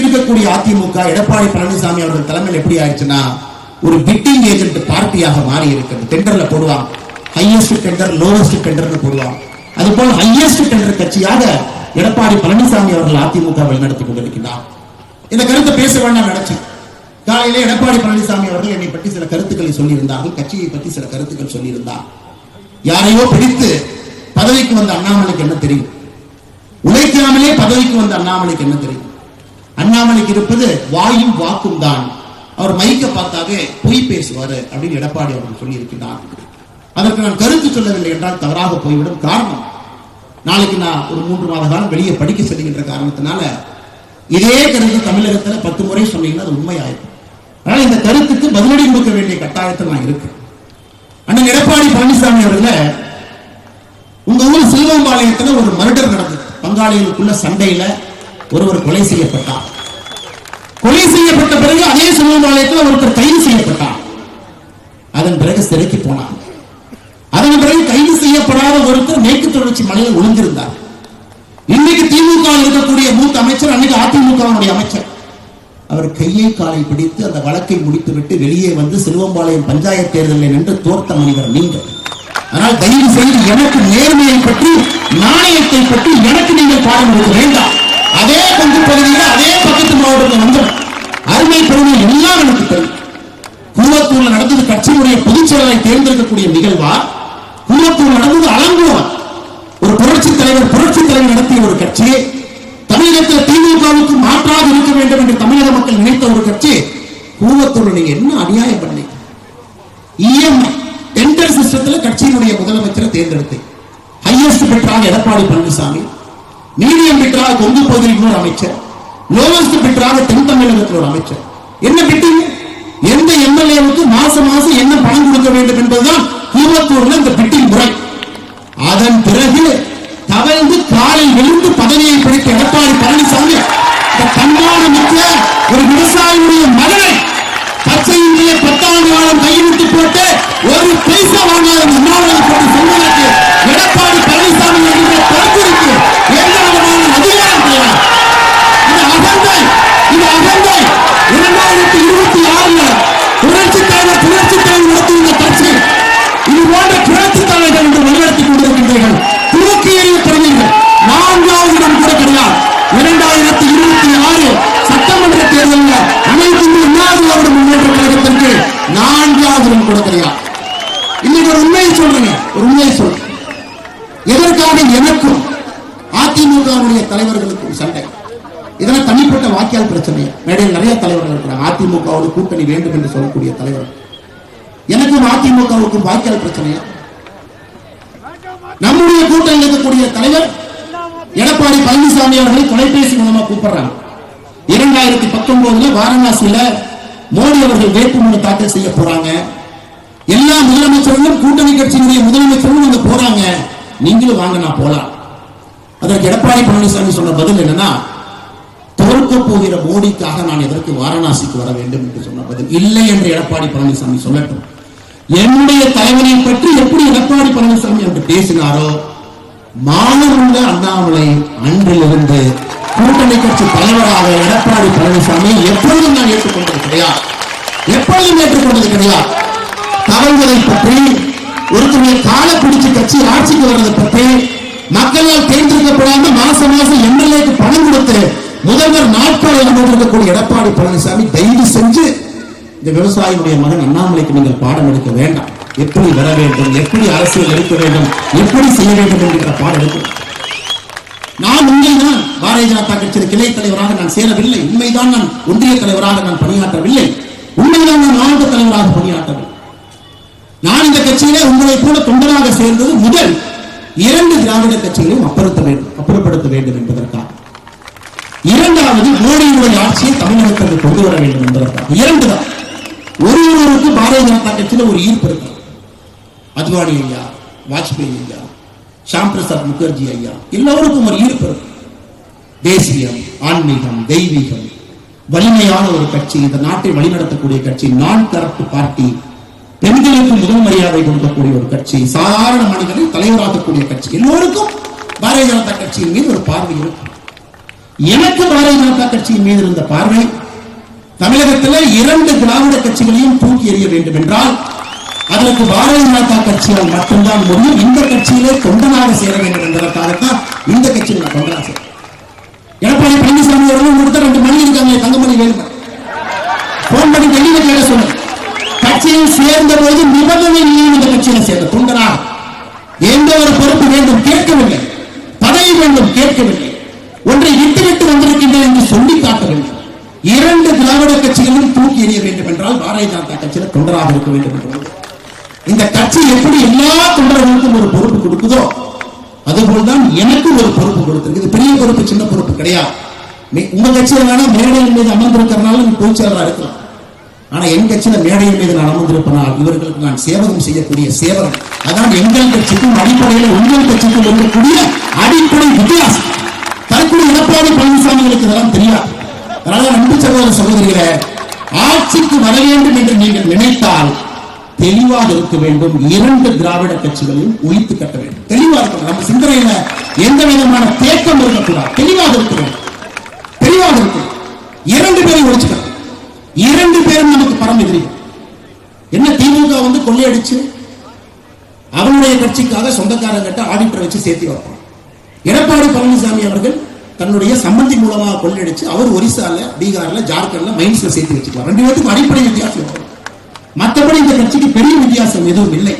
இருக்கக்கூடிய அதிமுக எடப்பாடி பழனிசாமி அவர்கள் தலைமையில் எப்படி ஆயிடுச்சுன்னா ஒரு பிட்டிங் ஏஜென்ட் பார்ட்டியாக மாறி இருக்கிறது. டெண்டர்ல போடுவாங்க. ஹையஸ்ட் டெண்டர் லோவஸ்ட் டெண்டர்னு போடுவாங்க. அது போல ஹையஸ்ட் டெண்டர் கட்சியாக எடப்பாடி பழனிசாமி அவர்கள் அதிமுக வழிநடத்தி கொண்டிருக்கிறார். இந்த கருத்தை பேச வேண்டாம் நினைச்சேன் காலையில எடப்பாடி பழனிசாமி அவர்கள் என்னை பற்றி சில கருத்துக்களை சொல்லியிருந்தார்கள். கட்சியை பற்றி சில கருத்துக்கள் சொல்லியிருந்தார். யாரையோ பிடித்து பதவிக்கு வந்த அண்ணாமலைக்கு என்ன தெரியும்? உழைக்காமலே பதவிக்கு வந்த அண்ணாமலைக்கு என்ன தெரியும்? அண்ணாமலைக்கு இருப்பது வாயும் வாக்கும் தான். அவர் மைக்க பார்த்தாவே பொய் பேசுவாரு அப்படின்னு எடப்பாடி அவர்கள் சொல்லியிருக்கிறார். அதற்கு நான் கருத்து சொல்லவில்லை என்றால் தவறாக போய்விடும் காரணம். நாளைக்கு நான் ஒரு மூன்று மாத காலம் வெளியே படிக்க செல்கின்ற காரணத்தினால இதே கருத்து தமிழகத்துல பத்து முறை சொன்னீங்கன்னா அது உண்மையாயிருக்கும் அதனால இந்த கருத்துக்கு பதிலடி கொடுக்க வேண்டிய கட்டாயத்தில் நான் இருக்கேன். அண்ணன் எடப்பாடி பழனிசாமி அவர்கள உங்க ஊர் சில்வம்பாளையத்துல ஒரு மர்டர் நடந்தது. பங்காளிகளுக்குள்ள சண்டையில ஒருவர் கொலை செய்யப்பட்டார். கொலை செய்யப்பட்ட பிறகு அதே சில்வம்பாளையத்துல ஒருத்தர் கைது செய்யப்பட்டார். அதன் பிறகு சிறைக்கு போனார். அதன் பிறகு கைது செய்யப்படாத ஒருத்தர் மேற்கு தொடர்ச்சி மலையில் ஒளிந்திருந்தார். இன்னைக்கு திமுக இருக்கக்கூடிய மூத்த அமைச்சர் அன்னைக்கு அதிமுகவுடைய அமைச்சர். அவர் கையை காலை பிடித்து அந்த வழக்கை முடித்துவிட்டு வெளியே வந்து சிலுவம்பாளையம் பஞ்சாயத்து தேர்தலில் நின்று தோர்த்த மனிதர் நீங்கள். ஆனால் தயவு செய்து எனக்கு நேர்மையை பற்றி நாணயத்தை பற்றி எனக்கு நீங்கள் பாடம் கொடுக்க வேண்டாம். அதே பங்கு பகுதியில் அதே பக்கத்து மாவட்டத்தில் வந்து அருமை பெருமை எல்லாம் எனக்கு தெரியும். கூவத்தூர்ல நடந்தது கட்சியினுடைய பொதுச் செயலரை தேர்ந்தெடுக்கக்கூடிய நிகழ்வா? கூவத்தூர் நடந்தது அலங்குவா? ஒரு புரட்சி தலைவர் புரட்சி தலைவர் நடத்திய ஒரு கட்சி. தமிழகத்தில் திமுகவுக்கு மாற்றாக இருக்க வேண்டும் என்று தமிழக மக்கள் நினைத்த ஒரு கட்சி. கூவத்தூர்ல நீங்க என்ன அநியாயம் பண்ணி இஎம்ஐ டெண்டர் சிஸ்டத்துல கட்சியினுடைய முதலமைச்சரை தேர்ந்தெடுத்தேன் ஹையஸ்ட் பெற்றாக எடப்பாடி பழனிசாமி மீடியம் பெற்றாக கொங்கு பகுதியில் இன்னொரு அமைச்சர். லோவஸ்ட் பிட்டராக தென் தமிழகத்தில் ஒரு அமைச்சர். என்ன பெற்றீங்க எந்த எம்எல்ஏவுக்கு மாசம் மாசம் என்ன பணம் கொடுக்க வேண்டும் என்பதுதான் கூவத்தூர்ல இந்த பிட்டிங் முறை. அதன் பிறகு தவழ்ந்து காலில் விழுந்து பதவியை பிடித்த எடப்பாடி பழனிசாமி இந்த தன்மான மிக்க ஒரு விவசாயியுடைய மகனை பச்சை பத்தாண்டு காலம் கைவிட்டு போட்டு ஒரு பைசா வாங்காத அண்ணாமலை எனக்கும் அதிமுகவுடைய தலைவர்களுக்கும் சண்டை. இதெல்லாம் தனிப்பட்ட வாக்கியால் பிரச்சனை மேடையில் நிறைய தலைவர்கள் இருக்கிறாங்க. அதிமுகவோடு கூட்டணி வேண்டும் என்று சொல்லக்கூடிய தலைவர். எனக்கும் அதிமுகவுக்கும் வாக்கியால் பிரச்சனையா? நம்முடைய கூட்டணியில் இருக்கக்கூடிய தலைவர் எடப்பாடி பழனிசாமி அவர்களை தொலைபேசி மூலமா கூப்பிடுறாங்க. இரண்டாயிரத்தி பத்தொன்பதுல வாரணாசியில மோடி அவர்கள் வேட்புமனு தாக்கல் செய்ய போறாங்க. எல்லா முதலமைச்சர்களும் கூட்டணி கட்சியினுடைய முதலமைச்சர்களும் அங்க போறாங்க. நீங்களும் வாங்க நான் போலாம். அதற்கு எடப்பாடி பழனிசாமி சொன்ன பதில் என்னன்னா தோற்க போகிற மோடிக்காக நான் எதற்கு வாரணாசிக்கு வர வேண்டும் என்று சொன்ன பதில் இல்லை என்று எடப்பாடி பழனிசாமி சொல்லட்டும். என்னுடைய தலைவனை பற்றி எப்படி எடப்பாடி பழனிசாமி அவர் பேசினாரோ மாணவருள்ள அண்ணாமலை அன்றிலிருந்து கூட்டணி கட்சி தலைவராக எடப்பாடி பழனிசாமி எப்பொழுதும் நான் ஏற்றுக்கொண்டது கிடையாது. எப்பொழுதும் ஏற்றுக்கொண்டது கிடையாது. தவறுகளை பற்றி ஒருத்தருடைய கால பிடிச்சு கட்சி ஆட்சிக்கு வர்றதை பற்றி மக்களால் தேர்ந்தெடுக்கப்படாம மாசம் மாசம் எம்எல்ஏக்கு பணம் கொடுத்து முதல்வர் நாட்கள் இருக்கக்கூடிய எடப்பாடி பழனிசாமி தயவு செஞ்சு இந்த விவசாயியுடைய மகன் அண்ணாமலைக்கு நீங்கள் பாடம் எடுக்க வேண்டாம். எப்படி வர வேண்டும் எப்படி அரசியல் எடுக்க வேண்டும் எப்படி செய்ய வேண்டும் என்கிற பாடம் எடுக்க நான் உண்மைதான் பாரதிய ஜனதா கட்சியின் கிளை தலைவராக நான் சேரவில்லை. உண்மைதான் நான் ஒன்றிய தலைவராக நான் பணியாற்றவில்லை. உண்மைதான் நான் மாவட்ட தலைவராக பணியாற்றவில்லை. நான் இந்த கட்சியிலே உங்களை கூட தொண்டராக சேர்ந்தது முதல் இரண்டு திராவிட கட்சிகளையும் அப்புறத்த வேண்டும் அப்புறப்படுத்த வேண்டும் என்பதற்காக. இரண்டாவது மோடியினுடைய ஆட்சியை தமிழகத்திற்கு கொண்டு வர வேண்டும் என்பதற்காக. இரண்டு தான் ஒரு ஒருவருக்கு பாரதிய ஜனதா கட்சியில ஒரு ஈர்ப்பு இருக்கு. அத்வானி ஐயா வாஜ்பேயி ஐயா ஷாம் பிரசாத் முகர்ஜி ஐயா எல்லோருக்கும் ஒரு ஈர்ப்பு இருக்கு. தேசியம் ஆன்மீகம் தெய்வீகம் வலிமையான ஒரு கட்சி இந்த நாட்டை வழிநடத்தக்கூடிய கட்சி நான் தரப்பு பார்ட்டி பெண்களுக்கு முதல் மரியாதை கொடுக்கக்கூடிய ஒரு கட்சி சாதாரண மனிதனை தலைவராக்கக்கூடிய கட்சி எல்லோருக்கும் பாரதிய ஜனதா கட்சியின் மீது ஒரு பார்வை இருக்கும். எனக்கு பாரதிய ஜனதா கட்சியின் மீது இருந்த பார்வை தமிழகத்தில் இரண்டு திராவிட கட்சிகளையும் தூக்கி எறிய வேண்டும் என்றால் அதற்கு பாரதிய ஜனதா கட்சியால் மட்டும்தான் முடியும். இந்த கட்சியிலே தொண்டனாக சேர வேண்டும் என்பதற்காக இந்த கட்சியில் நான் தொண்டனாக சேர எடப்பாடி பழனிசாமி அவர்களும் கொடுத்த ரெண்டு மணி இருக்காங்க தங்கமணி வேலுமணி போன் பண்ணி வெளியில கேட்க சொன்னேன் கட்சியில் சேர்ந்த போது நிபந்தனை இல்லையும் இந்த கட்சியில சேர்ந்த தொண்டனாக எந்த ஒரு பொறுப்பு வேண்டும் கேட்கவில்லை பதவி வேண்டும் கேட்கவில்லை. ஒன்றை விட்டுவிட்டு வந்திருக்கின்றேன் என்று சொல்லி காட்ட வேண்டும் இரண்டு திராவிட கட்சிகளும் தூக்கி எறிய வேண்டும் என்றால் பாரதிய ஜனதா கட்சியில தொண்டராக இருக்க வேண்டும் என்று இந்த கட்சி எப்படி எல்லா தொண்டர்களுக்கும் ஒரு பொறுப்பு கொடுக்குதோ அதுபோல்தான் எனக்கு ஒரு பொறுப்பு கொடுத்திருக்கு இது பெரிய பொறுப்பு சின்ன பொறுப்பு கிடையாது. உங்க கட்சியில வேணா மேடையின் மீது அமர்ந்திருக்கிறதுனால நீ பொதுச்செயலரா இருக்கலாம். ஆனா என் கட்சியில மேடையின் மீது நான் அமர்ந்திருப்பனால் இவர்களுக்கு நான் சேவகம் செய்யக்கூடிய சேவகம். அதான் எங்கள் கட்சிக்கும் அடிப்படையில் உங்கள் கட்சிக்கும் இருக்கக்கூடிய அடிப்படை வித்தியாசம். தற்கொலை எடப்பாடி பழனிசாமிகளுக்கு இதெல்லாம் தெரியாது அதனால அன்பு சகோதர சகோதரிகளே ஆட்சிக்கு வர வேண்டும் என்று நீங்கள் நினைத்தால் தெளிவாக இருக்க வேண்டும். இரண்டு திராவிட கட்சிகளையும் ஒழித்து கட்ட வேண்டும். தெளிவாக இருக்கணும். நம்ம சிந்தனையில எந்த விதமான தேக்கம் இருக்கக்கூடாது. தெளிவாக இருக்க வேண்டும் தெளிவாக இருக்கணும். இரண்டு பேரும் ஒழிச்சுக்கணும் இரண்டு பேரும் எதிரி என்ன திமுக வந்து கொள்ளையடிச்சு? அவனுடைய கட்சிக்காக சொந்தக்காரங்கிட்ட ஆடிட்டர் வச்சு சேர்த்து வைப்பான். எடப்பாடி பழனிசாமி அவர்கள் தன்னுடைய சம்பந்தி மூலமாக கொள்ளையடிச்சு அவர் ஒரிசால பீகார்ல ஜார்க்கண்ட்ல மைன்ஸ்ல சேர்த்து வச்சுக்கலாம். ரெண்டு பேருக்கும் அடிப்படை வித்தியாசம் மற்றபடி இந்த கட்சிக்கு பெரிய வித்தியாசம் எதுவும் இல்லை.